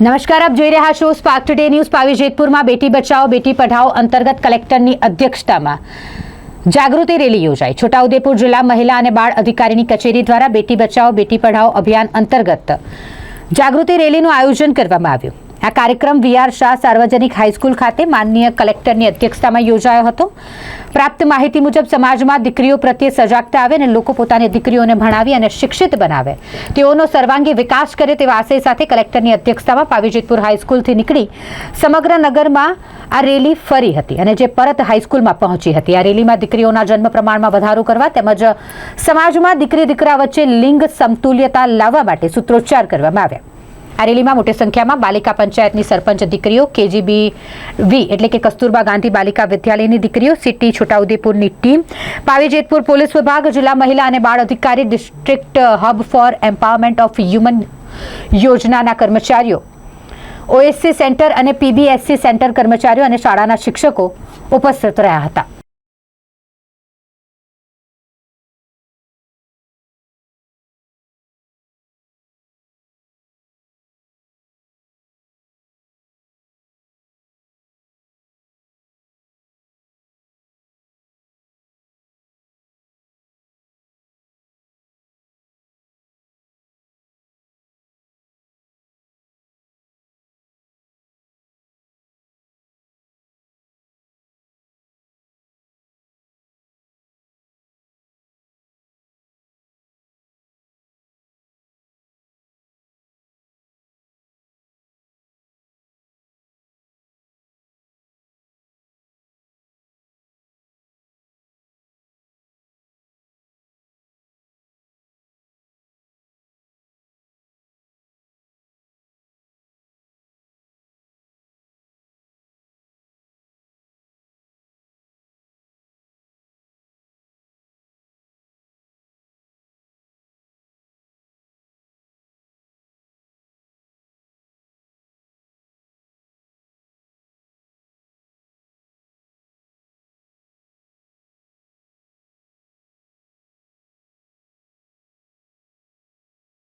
નમસ્કાર, આપ જોઈ રહ્યા છો સ્પાર્ક ટુડે ન્યૂઝ પાવી જેતપુરમાં બેટી બચાવો, બેટી પઢાઓ અંતર્ગત કલેક્ટરની અધ્યક્ષતામાં જાગૃતિ રેલી યોજાઈ. છોટાઉદેપુર જિલ્લા મહિલા અને બાળ અધિકારીની કચેરી દ્વારા બેટી બચાવો, બેટી પઢાઓ અભિયાન અંતર્ગત જાગૃતિ રેલીનું આયોજન કરવામાં આવ્યું. આ કાર્યક્રમ વીઆર શાહ સાર્વજનિક હાઈસ્કૂલ ખાતે માનનીય કલેક્ટરની અધ્યક્ષતામાં યોજાયો હતો. પ્રાપ્ત માહિતી મુજબ સમાજમાં દીકરીઓ પ્રત્યે સજાગતા આવે અને લોકો પોતાની દીકરીઓને ભણાવી અને શિક્ષિત બનાવે. તેઓનો સર્વાંગી વિકાસ કરે તેવા આશય સાથે કલેક્ટરની અધ્યક્ષતામાં પાવીજેતપુર હાઈસ્કૂલથી નીકળી સમગ્ર નગરમાં આ રેલી ફરી હતી અને જે પરત હાઈસ્કૂલમાં પહોંચી હતી. આ રેલીમાં દીકરીઓના જન્મ પ્રમાણમાં વધારો કરવા તેમજ સમાજમાં દીકરી દીકરા વચ્ચે લિંગ સમતુલ્યતા લાવવા માટે સૂત્રોચ્ચાર કરવામાં આવ્યા. આ રેલીમાં મોટી સંખ્યામાં બાલિકા પંચાયતની સરપંચ દીકરીઓ, કેજીબી વી એટલે કે કસ્તુરબા ગાંધી બાલિકા વિદ્યાલયની દીકરીઓ, સિટી છોટાઉદેપુરની ટીમ પાવીજેતપુર પોલીસ વિભાગ, જિલ્લા મહિલા અને બાળ અધિકારી district hub for empowerment of human યોજનાના કર્મચારીઓ, ઓએસસી સેન્ટર અને પીબીએસસી સેન્ટર કર્મચારીઓ અને શાળાના શિક્ષકો ઉપસ્થિત રહ્યા હતા.